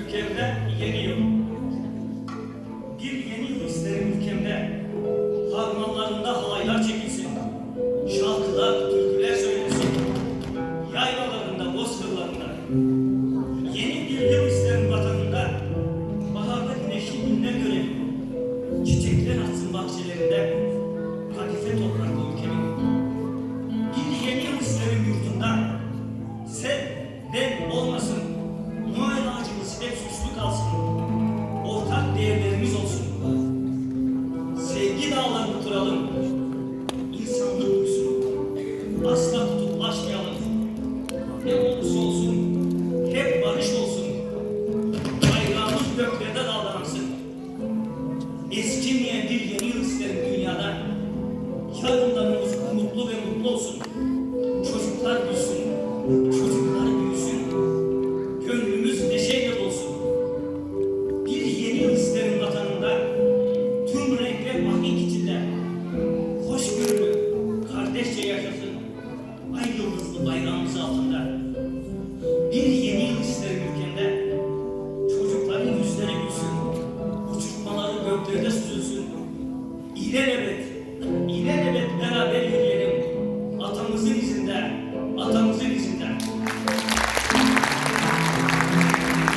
ülkemde yeni yıl. Bir yeni yıl isterim ülkemde. Harmanlarında halaylar çekilsin. Şarkılar, türküler söylensin. Yaylalarında, bozkırlarında. Yeni bir yıl isterim vatanında. Baharda güneşli günler görelim. Çiçekler açsın bahçelerinde. Kadife topraklı Asla kutuplaşmayalım. Ne olursa olsun, hep barış olsun. Bayrağımız göklerde dalgalansın. Eskimeyen bir yeni yıl isterim dünyada. Yarınlarımız umutlu ve mutlu olsun. Çocuklar büyüsün, etkimiz altında. Bir yeni yıl isterim ülkemde. Çocukların yüzleri gülsün. Uçurtmaları göklerde süzülsün. İle evet